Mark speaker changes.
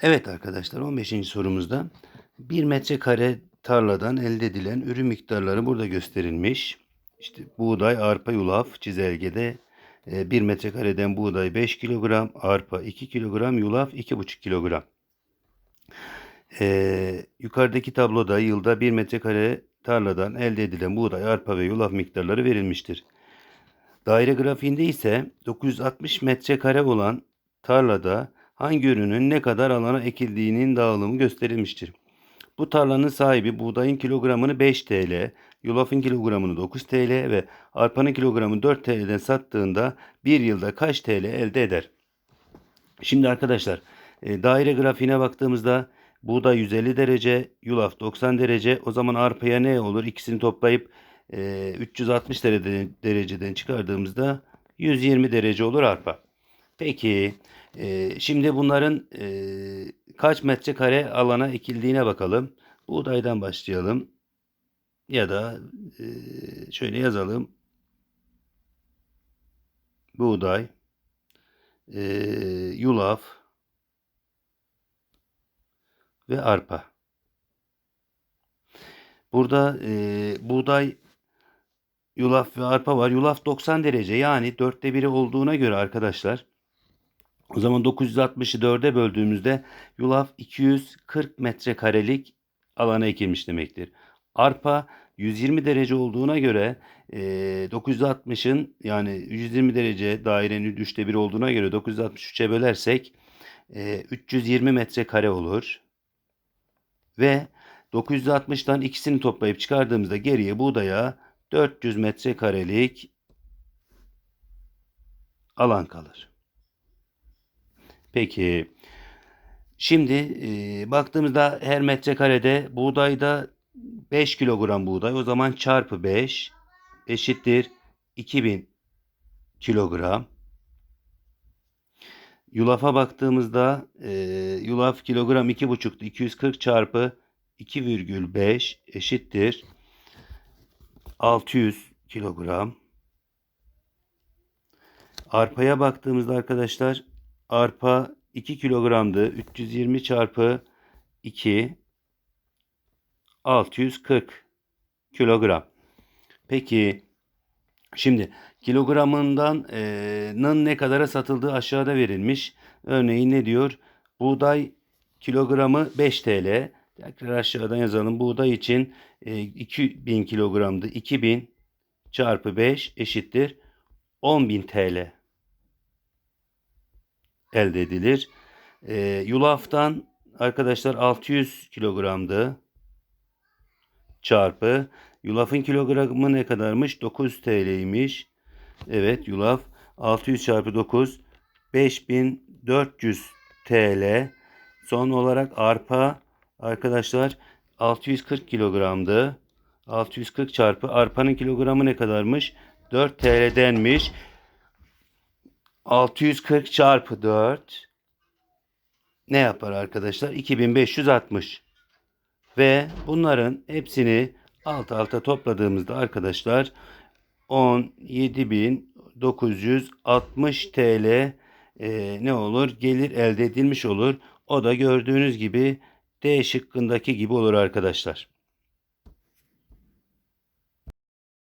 Speaker 1: Evet arkadaşlar 15. sorumuzda 1 metrekare tarladan elde edilen ürün miktarları burada gösterilmiş. İşte buğday, arpa, yulaf çizelgede 1 metrekareden buğday 5 kilogram, arpa 2 kilogram, yulaf 2,5 kilogram. Ee, yukarıdaki tabloda yılda 1 metrekare tarladan elde edilen buğday, arpa ve yulaf miktarları verilmiştir. Daire grafiğinde ise 960 metrekare olan tarlada hangi ürünün ne kadar alana ekildiğinin dağılımı gösterilmiştir. Bu tarlanın sahibi buğdayın kilogramını 5 TL, yulafın kilogramını 9 TL ve arpanın kilogramını 4 TL'den sattığında bir yılda kaç TL elde eder? Şimdi arkadaşlar e, daire grafiğine baktığımızda buğday 150 derece, yulaf 90 derece. O zaman arpaya ne olur? İkisini toplayıp e, 360 dereceden, dereceden çıkardığımızda 120 derece olur arpa. Peki e, şimdi bunların e, kaç metrekare alana ekildiğine bakalım. Buğdaydan başlayalım. Ya da e, şöyle yazalım. Buğday, e, yulaf ve arpa. Burada e, buğday, yulaf ve arpa var. Yulaf 90 derece yani dörtte biri olduğuna göre arkadaşlar o zaman 960'ı 4'e böldüğümüzde yulaf 240 metrekarelik alana ekilmiş demektir. Arpa 120 derece olduğuna göre e, 960'ın yani 120 derece dairenin 3'te 1 olduğuna göre 963'e bölersek e, 320 metrekare olur. Ve 960'tan ikisini toplayıp çıkardığımızda geriye buğdaya 400 metrekarelik alan kalır. Peki şimdi e, baktığımızda her metrekarede buğdayda 5 kilogram buğday o zaman çarpı 5 eşittir 2000 kilogram. Yulafa baktığımızda e, yulaf kilogram 2,5'tu 240 çarpı 2,5 eşittir 600 kilogram. Arpaya baktığımızda arkadaşlar arpa 2 kilogramdı. 320 çarpı 2 640 kilogram. Peki şimdi kilogramından e, ne kadara satıldığı aşağıda verilmiş. Örneğin ne diyor? Buğday kilogramı 5 TL. Tekrar aşağıdan yazalım. Buğday için e, 2000 kilogramdı. 2000 çarpı 5 eşittir 10.000 TL elde edilir. E, yulaftan arkadaşlar 600 kilogramdı. Çarpı yulafın kilogramı ne kadarmış? 9 TL'ymiş. Evet yulaf 600 çarpı 9 5400 TL. Son olarak arpa arkadaşlar 640 kilogramdı. 640 çarpı arpanın kilogramı ne kadarmış? 4 TL'denmiş. 640 çarpı 4 ne yapar arkadaşlar? 2560. Ve bunların hepsini alt alta topladığımızda arkadaşlar 17.960 TL e, ne olur? Gelir elde edilmiş olur. O da gördüğünüz gibi D şıkkındaki gibi olur arkadaşlar.